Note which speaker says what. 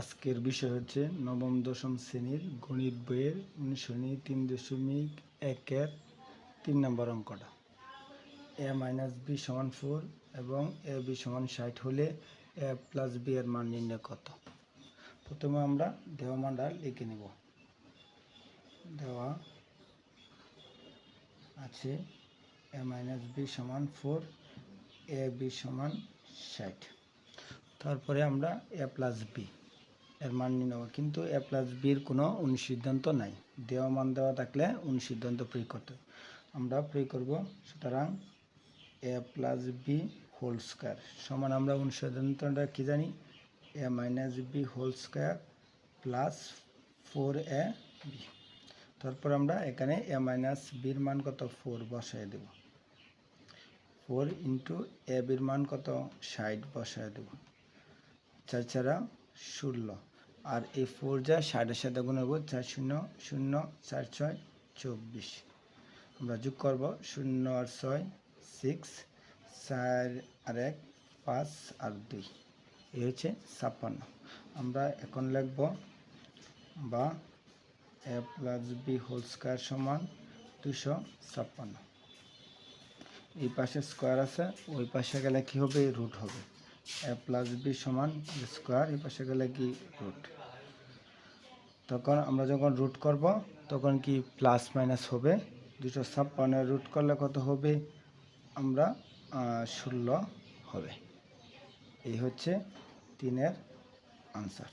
Speaker 1: আজকের বিষয় হচ্ছে নবম, দশম শ্রেণির গণিত বইয়ের অনুশীলনী তিন দশমিক একের তিন নম্বর অঙ্কটা। এ মাইনাস বি সমান ফোর এবং এ বি সমান ষাট হলে এ প্লাস বি এর মান নির্ণয় কত? প্রথমে আমরা দেওয়া মানটা লিখে নেব। দেওয়া আছে এ মাইনাস বি সমান ফোর এ বি সমান ষাট। তারপরে আমরা এ প্লাস বি এর মান নেব। কিন্তু এ প্লাস বির কোনো অনুসিদ্ধান্ত নাই। দেওয়া মান দেওয়া থাকলে অনুসিদ্ধান্ত প্রয়োগ করতে। আমরা প্রয়োগ করব সুতরাং A plus B whole square সমান আমরা অনুসিদ্ধান্তটা কী জানি? A minus B whole square plus four A B তারপর আমরা এখানে এ মাইনাস বির মান কত? ফোর বসায় দেব। ফোর ইন্টু এ বির মান কত? ষাট বসায় দেব। চার চারা ষোলো। আর এই ফোর যা ষাটের সাথে গুণ হব চার শূন্য শূন্য, চার ছয়, চব্বিশ। আমরা যোগ করব, শূন্য আর ছয় সিক্স চার আর এক, পাঁচ আর দুই। এই হচ্ছে ছাপ্পান্ন। আমরা এখন লিখব বা A plus B whole square সমান দুশো ছাপ্পান্ন। এই পাশে স্কোয়ার আছে, ওই পাশে গেলে কি হবে? রুট হবে। এ প্লাস বি সমান স্কোয়ার এই পাশে গেলে কি রুট তখন আমরা যখন রুট করব, তখন কি প্লাস মাইনাস হবে? দুশো ছাপ্পান্ন রুট করলে কত হবে? আমরা ষোলো হবে। এই হচ্ছে তিনের আনসার